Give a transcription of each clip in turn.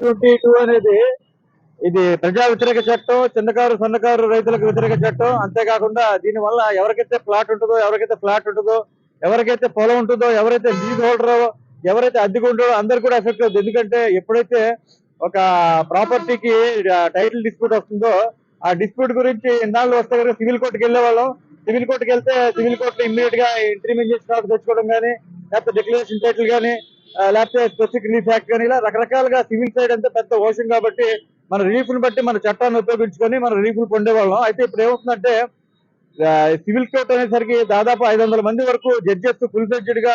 Twenty two అనేది ఇది ప్రజా వ్యతిరేక చట్టం చిన్నకారు సన్నకారు రైతులకు వ్యతిరేక చట్టం. అంతేకాకుండా దీని వల్ల ఎవరికైతే ప్లాట్ ఉంటుందో ఎవరికైతే ఫ్లాట్ ఉంటుందో ఎవరికైతే పొలం ఉంటుందో ఎవరైతే లీజ్ హోల్డరో ఎవరైతే అద్దెకు ఉంటారో అందరు కూడా ఎఫెక్ట్ అవుతుంది. ఎందుకంటే ఎప్పుడైతే ఒక ప్రాపర్టీకి టైటిల్ డిస్ప్యూట్ వస్తుందో ఆ డిస్ప్యూట్ గురించి ఎన్నాళ్ళు వస్తే కనుక సివిల్ కోర్టుకి వెళ్ళే వాళ్ళం. సివిల్ కోర్టుకి వెళ్తే సివిల్ కోర్టు ఇమ్మీడియట్గా ఇంటర్మీడియట్ చేసిన తెచ్చుకోవడం కానీ లేకపోతే డిక్లరేషన్ టైటిల్ కానీ లేకపోతే స్పెసిఫిక్ రిలీఫ్ యాక్ట్ కానీ ఇలా రకరకాలుగా సివిల్ సైడ్ అంతా పెద్ద ఓషన్ కాబట్టి మన రిలీఫ్ని బట్టి మన చట్టాన్ని ఉపయోగించుకొని మన రిలీఫ్ పొందేవాళ్ళం. అయితే ఇప్పుడు ఏమవుతుందంటే సివిల్ కోర్ట్ అనేసరికి దాదాపు ఐదు వందల మంది వరకు జడ్జెస్ ఫుల్ ఫ్లెడ్జెడ్గా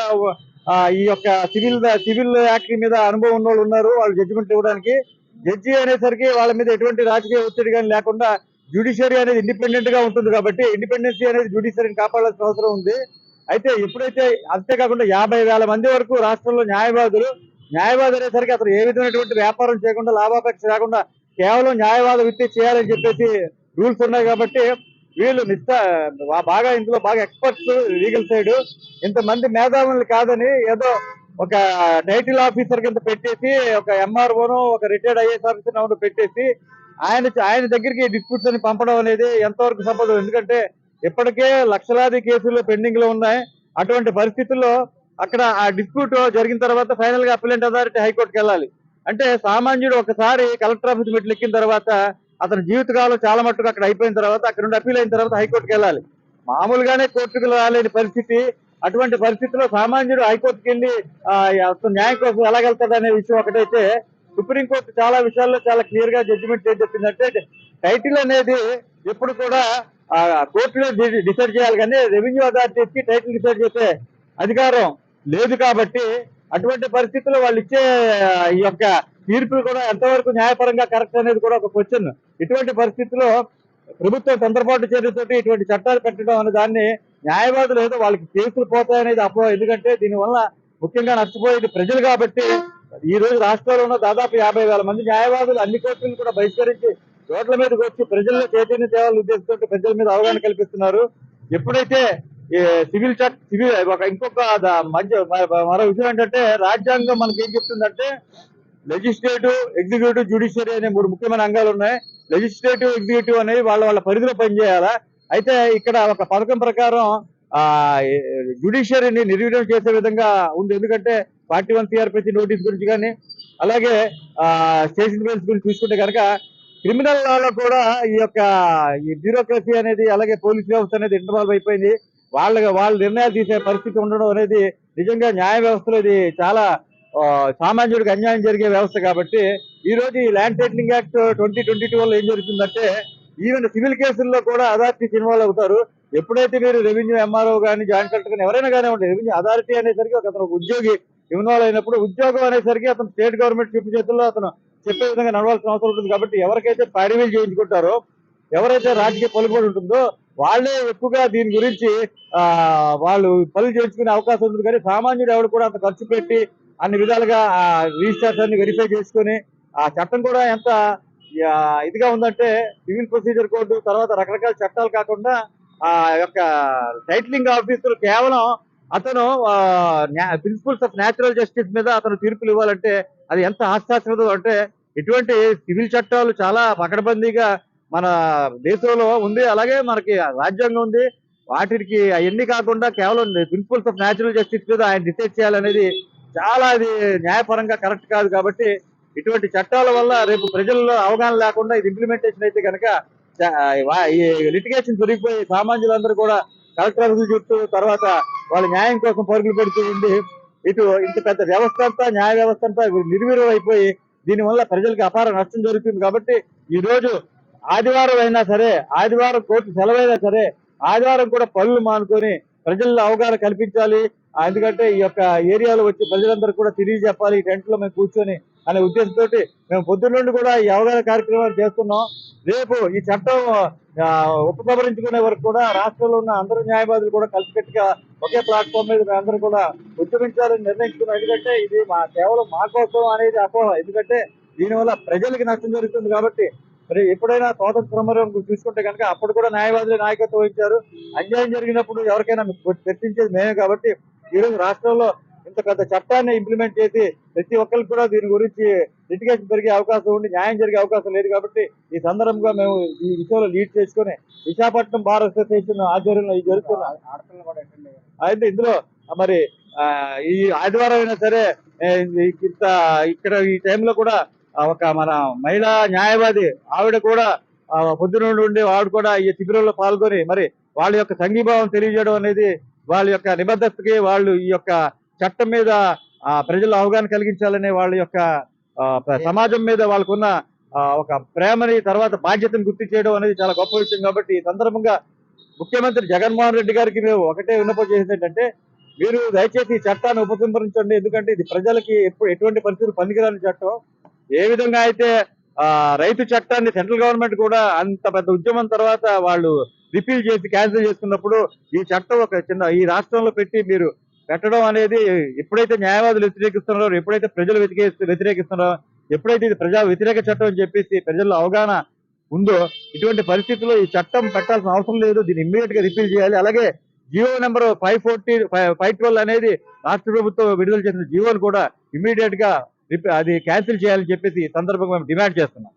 ఈ యొక్క సివిల్ సివిల్ యాక్ట్ మీద అనుభవం ఉన్న వాళ్ళు ఉన్నారు. వాళ్ళు జడ్జిమెంట్ ఇవ్వడానికి. జడ్జి అనేసరికి వాళ్ళ మీద ఎటువంటి రాజకీయ ఒత్తిడి కానీ లేకుండా జ్యుడిషియరీ అనేది ఇండిపెండెంట్గా ఉంటుంది కాబట్టి ఇండిపెండెన్సీ అనేది జ్యుడిషియరీని కాపాడాల్సిన అవసరం ఉంది. అయితే ఇప్పుడైతే అంతేకాకుండా యాభై వేల మంది వరకు రాష్ట్రంలో న్యాయవాదులు న్యాయవాది అనేసరికి అతను ఏ విధమైనటువంటి వ్యాపారం చేయకుండా లాభాపేక్ష లేకుండా కేవలం న్యాయవాద వృత్తి చేయాలని చెప్పేసి రూల్స్ ఉన్నాయి కాబట్టి వీళ్ళు నిష్ట బాగా ఇందులో బాగా ఎక్స్పర్ట్స్ లీగల్ సైడ్. ఇంతమంది మేధావులు కాదని ఏదో ఒక టైటిల్ ఆఫీసర్ కింద పెట్టేసి ఒక ఎంఆర్ఓను ఒక రిటైర్డ్ ఐఏఎస్ ఆఫీసర్ పెట్టేసి ఆయన ఆయన దగ్గరికి డిస్ప్యూట్స్ అని పంపడం అనేది ఎంతవరకు సంపదం ఎందుకంటే ఇప్పటికే లక్షలాది కేసులు పెండింగ్లో ఉన్నాయి. అటువంటి పరిస్థితుల్లో అక్కడ ఆ డిస్ప్యూట్ జరిగిన తర్వాత ఫైనల్గా అప్లెంట్ అథారిటీ హైకోర్టుకి వెళ్ళాలి. అంటే సామాన్యుడు ఒకసారి కలెక్టర్ ఆఫీస్ మెట్లు ఎక్కిన తర్వాత అతని జీవితకాలం చాలా మట్టుకు అక్కడ అయిపోయిన తర్వాత అక్కడ నుండి అప్పీల్ అయిన తర్వాత హైకోర్టుకి వెళ్ళాలి. మామూలుగానే కోర్టుకు రాలేని పరిస్థితి. అటువంటి పరిస్థితిలో సామాన్యుడు హైకోర్టుకి వెళ్ళి అసలు న్యాయం కోసం ఎలాగెళ్తాడు అనే విషయం ఒకటైతే సుప్రీంకోర్టు చాలా విషయాల్లో చాలా క్లియర్గా జడ్జిమెంట్ ఏం చెప్పిందంటే టైటిల్ అనేది ఎప్పుడు కూడా కోర్టులో డిసైడ్ చేయాలి కానీ రెవెన్యూ అథారిటీకి టైటిల్ డిసైడ్ చేసే అధికారం లేదు కాబట్టి అటువంటి పరిస్థితుల్లో వాళ్ళు ఇచ్చే ఈ యొక్క తీర్పులు కూడా ఎంతవరకు న్యాయపరంగా కరెక్ట్ అనేది కూడా ఒక క్వశ్చన్. ఇటువంటి పరిస్థితుల్లో ప్రభుత్వం తొందరపాటు చర్యలతోటి ఇటువంటి చట్టాలు పెట్టడం అనే దాన్ని న్యాయవాదులు ఏదో వాళ్ళకి కేసులు పోతాయనేది అపో ఎందుకంటే దీనివల్ల ముఖ్యంగా నష్టపోయేది ప్రజలు కాబట్టి ఈ రోజు రాష్ట్రంలో ఉన్న దాదాపు యాభై వేల మంది న్యాయవాదులు అన్ని కోర్టులను కూడా బహిష్కరించి రోడ్ల మీదకి వచ్చి ప్రజల్లో చైతన్య తేవాలని ఉద్దేశంతో ప్రజల మీద అవగాహన కల్పిస్తున్నారు. ఎప్పుడైతే సివిల్ చట్ సివిల్ ఒక ఇంకొక మధ్య మరో విషయం ఏంటంటే రాజ్యాంగం మనకి ఏం చెప్తుందంటే లెజిస్లేటివ్ ఎగ్జిక్యూటివ్ జ్యుడిషియరీ అనే మూడు ముఖ్యమైన అంగాలు ఉన్నాయి. లెజిస్లేటివ్ ఎగ్జిక్యూటివ్ అనేవి వాళ్ళ వాళ్ళ పరిధిలో పనిచేయాలా? అయితే ఇక్కడ ఒక పథకం ప్రకారం ఆ జ్యుడిషియరీని నిర్వీర్యం చేసే విధంగా ఉంది. ఎందుకంటే ఫార్టీ వన్ సిఆర్పిసి నోటీస్ గురించి కానీ అలాగే ఆ స్టేషన్ గురించి చూసుకుంటే కనుక క్రిమినల్ లాలో కూడా ఈ యొక్క ఈ బ్యూరోక్రసీ అనేది అలాగే పోలీస్ వ్యవస్థ అనేది ఇంటర్వాల్వ్ అయిపోయింది. వాళ్ళ వాళ్ళు నిర్ణయాలు తీసే పరిస్థితి ఉండడం అనేది నిజంగా న్యాయ వ్యవస్థలో ఇది చాలా సామాన్యుడికి అన్యాయం జరిగే వ్యవస్థ కాబట్టి ఈ రోజు ఈ land titling act twenty twenty two వల్ల ఏం జరుగుతుందంటే ఈవెన్ సివిల్ కేసుల్లో కూడా అథారిటీస్ ఇన్వాల్వ్ అవుతారు. ఎప్పుడైతే మీరు రెవెన్యూ ఎంఆర్ఓ కానీ జాయింట్ కలెక్టర్ కానీ ఎవరైనా కానీ ఉంటాయి రెవెన్యూ అథారిటీ అనేసరికి ఒక అతను ఉద్యోగి ఇన్వాల్వ్ అయినప్పుడు ఉద్యోగం అనేసరికి అతను స్టేట్ గవర్నమెంట్ చెప్పు చేతుల్లో అతను చెప్పే విధంగా నడవాల్సిన అవసరం ఉంటుంది కాబట్టి ఎవరికైతే పైరవీలు చేయించుకుంటారో ఎవరైతే రాజకీయ పలుకుబడి ఉంటుందో వాళ్ళే ఎక్కువగా దీని గురించి ఆ వాళ్ళు పనులు చేయించుకునే అవకాశం ఉంటుంది. కానీ సామాన్యుడు ఎవరు కూడా అంత ఖర్చు పెట్టి అన్ని విధాలుగా ఆ అన్ని వెరిఫై చేసుకొని ఆ చట్టం కూడా ఎంత ఇదిగా ఉందంటే సివిల్ ప్రొసీజర్ కోడ్ తర్వాత రకరకాల చట్టాలు కాకుండా ఆ యొక్క టైటిలింగ్ ఆఫీసులు కేవలం అతను ప్రిన్సిపల్స్ ఆఫ్ న్యాచురల్ జస్టిస్ మీద అతను తీర్పులు ఇవ్వాలంటే అది ఎంత హాస్యాస్పదం అంటే ఇటువంటి సివిల్ చట్టాలు చాలా పకడబందీగా మన దేశంలో ఉంది. అలాగే మనకి రాజ్యాంగం ఉంది. వాటికి అవన్నీ కాకుండా కేవలం ప్రిన్సిపల్స్ ఆఫ్ న్యాచురల్ జస్టిస్ మీద ఆయన డిసైడ్ చేయాలనేది చాలా అది న్యాయపరంగా కరెక్ట్ కాదు కాబట్టి ఇటువంటి చట్టాల వల్ల రేపు ప్రజల్లో అవగాహన లేకుండా ఇది ఇంప్లిమెంటేషన్ అయితే కనుక ఈ లిటిగేషన్ దొరికిపోయి సామాన్యులందరూ కూడా కలెక్టర్ చుట్టూ తర్వాత వాళ్ళ న్యాయం కోసం పరుగులు పెడుతూ ఉండి ఇటు ఇంత పెద్ద వ్యవస్థ అంతా న్యాయ వ్యవస్థ అంతా నిర్వీర్యం అయిపోయి దీనివల్ల ప్రజలకు అపార నష్టం జరుగుతుంది కాబట్టి ఈ రోజు ఆదివారం అయినా సరే ఆదివారం కోర్టు సెలవైనా సరే ఆదివారం కూడా పనులు మానుకొని ప్రజల్లో అవగాహన కల్పించాలి. ఎందుకంటే ఈ యొక్క ఏరియాలో వచ్చి ప్రజలందరూ కూడా తిరిగి చెప్పాలి ఈ టెంట్లో మేము కూర్చొని అనే ఉద్దేశంతో మేము పొద్దున్న నుండి కూడా ఈ అవగాహన కార్యక్రమాలు చేస్తున్నాం. రేపు ఈ చట్టం ఉపసంహరించుకునే వరకు కూడా రాష్ట్రంలో ఉన్న అందరు న్యాయవాదులు కూడా కలిసికట్టుగా ఒకే ప్లాట్ఫామ్ మీద మేమందరూ కూడా ఉద్యమించాలని నిర్ణయించుకున్నాం ఎందుకంటే ఇది మా కేవలం మా కోసం అనేది అపోహ. ఎందుకంటే దీనివల్ల ప్రజలకి నష్టం జరుగుతుంది కాబట్టి మరి ఎప్పుడైనా స్వాతంత్ర సమరం చూసుకుంటే కనుక అప్పుడు కూడా న్యాయవాదులు నాయకత్వం వహించారు. అన్యాయం జరిగినప్పుడు ఎవరికైనా చర్చించేది మేమే కాబట్టి ఈ రాష్ట్రంలో ఇంత పెద్ద చట్టాన్ని ఇంప్లిమెంట్ చేసి ప్రతి ఒక్కరికి కూడా దీని గురించి లిటిగేషన్ పెరిగే అవకాశం ఉండి న్యాయం జరిగే అవకాశం లేదు కాబట్టి ఈ సందర్భంగా మేము ఈ విషయంలో లీడ్ చేసుకొని విశాఖపట్నం బార్ అసోసియేషన్ ఆధ్వర్యంలో ఇది జరుగుతున్న అయితే ఇందులో మరి ఈ ఆదివారం అయినా సరే ఇంత ఇక్కడ ఈ టైంలో కూడా ఒక మన మహిళా న్యాయవాది ఆవిడ కూడా పొద్దున ఉండి ఆవిడ కూడా ఈ శిబిరంలో పాల్గొని మరి వాళ్ళ యొక్క సంఘీభావం తెలియజేయడం అనేది వాళ్ళ యొక్క నిబద్ధతకి వాళ్ళు ఈ యొక్క చట్టం మీద ప్రజలు ప్రజల్లో అవగాహన కలిగించాలనే వాళ్ళ యొక్క సమాజం మీద వాళ్ళకున్న ఒక ప్రేమని తర్వాత బాధ్యతను గుర్తు చేయడం అనేది చాలా గొప్ప విషయం కాబట్టి ఈ సందర్భంగా ముఖ్యమంత్రి జగన్మోహన్ రెడ్డి గారికి మేము ఒకటే విన్నపం చేసేది ఏంటంటే మీరు దయచేసి ఈ చట్టాన్ని ఉపసంహరించండి. ఎందుకంటే ఇది ప్రజలకి ఎప్పుడు ఎటువంటి పరిస్థితులు పనికిరాని చట్టం. ఏ విధంగా అయితే రైతు చట్టాన్ని సెంట్రల్ గవర్నమెంట్ కూడా అంత పెద్ద ఉద్యమం తర్వాత వాళ్ళు రిపీల్ చేసి క్యాన్సిల్ చేసుకున్నప్పుడు ఈ చట్టం ఒక చిన్న ఈ రాష్ట్రంలో పెట్టి మీరు పెట్టడం అనేది ఎప్పుడైతే న్యాయవాదులు వ్యతిరేకిస్తున్నారో ఎప్పుడైతే ప్రజలు వ్యతిరే వ్యతిరేకిస్తున్నారో ఎప్పుడైతే ఇది ప్రజా వ్యతిరేక చట్టం అని చెప్పేసి ప్రజల్లో అవగాహన ఉందో ఇటువంటి పరిస్థితుల్లో ఈ చట్టం పెట్టాల్సిన అవసరం లేదు. దీన్ని ఇమ్మీడియట్గా రిపీల్ చేయాలి. అలాగే GO number five forty five twelve అనేది రాష్ట్ర ప్రభుత్వం విడుదల చేసిన జియోని కూడా ఇమ్మీడియట్గా అది క్యాన్సిల్ చేయాలని చెప్పేసి ఈ సందర్భంగా మేము డిమాండ్ చేస్తున్నాం.